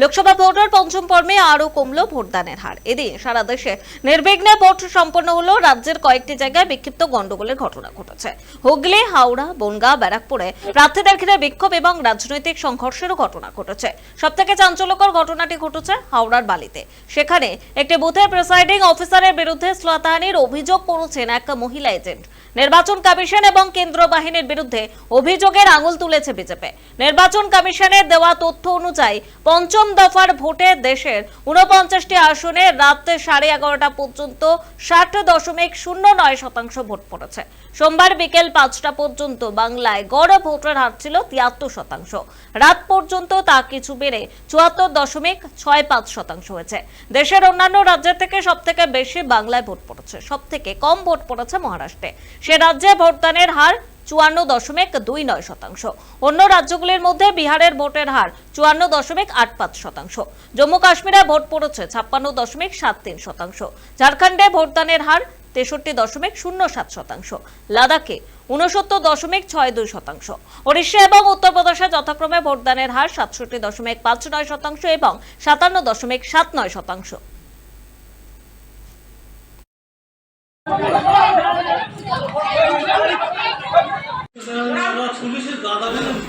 লোকসভা ভোটের পঞ্চম পর্বে আরও কমল ভোটদানের হার। এদিন সারা দেশে নির্বিঘ্নে ভোট সম্পন্ন হলো। রাজ্যের কয়েকটি জায়গায় বিক্ষিপ্ত গন্ডগোলের ঘটনা ঘটেছে। হুগলি, হাওড়া, বনগাঁ, ব্যারাকপুরে প্রার্থীদের ঘিরে বিক্ষোভ এবং রাজনৈতিক সংঘর্ষেরও ঘটনা ঘটেছে। সবথেকে চাঞ্চল্যকর ঘটনাটি ঘটেছে হাওড়ার বালিতে। সেখানে একটি বুথের প্রিসাইডিং অফিসারের বিরুদ্ধে শ্লীলতাহানির অভিযোগ করেছেন এক মহিলা এজেন্ট। নির্বাচন কমিশন এবং কেন্দ্র বাহিনীর বিরুদ্ধে অভিযোগের আঙুল তুলেছে বিজেপি। নির্বাচন কমিশনের দেওয়া তথ্য অনুযায়ী পঞ্চম দফার ভোটে দেশের উনপঞ্চাশটি আসনে রাত সাড়ে এগারোটা পর্যন্ত ষাট দশমিক শূন্য নয় শতাংশ ভোট পড়েছে। সোমবার বিকেল পাঁচটা পর্যন্ত বাংলায় গড় ভোটের হার ছিল তিয়াত্তর শতাংশ। রাত পর্যন্ত তা কিছু বেড়ে চুয়াত্তর দশমিক ছয় পাঁচ শতাংশ হয়েছে। দেশের অন্যান্য রাজ্যের থেকে সব থেকে বেশি বাংলায় ভোট পড়েছে সব থেকে কম ভোট পড়েছে মহারাষ্ট্রে। সে রাজ্যে ভোটদানের হার চুয়ান্ন দশমিক দুই নয় শতাংশ। অন্য রাজ্যগুলির মধ্যে বিহারের ভোটের হার চুয়ান্ন দশমিক আট পাঁচ শতাংশ। জম্মু কাশ্মীরে ভোট পড়েছে ছাপ্পান্ন দশমিক সাত তিন শতাংশ। ঝাড়খণ্ডে ভোটদানের হার তেষট্টি দশমিক শূন্য সাত শতাংশ। লাদাখে উনসত্তর দশমিক ছয় দুই শতাংশ। ওড়িশা এবং উত্তরপ্রদেশে যথাক্রমে ভোটদানের হার সাতষট্টি দশমিক পাঁচ নয় শতাংশ এবং সাতান্ন দশমিক সাত নয় শতাংশ। anladın?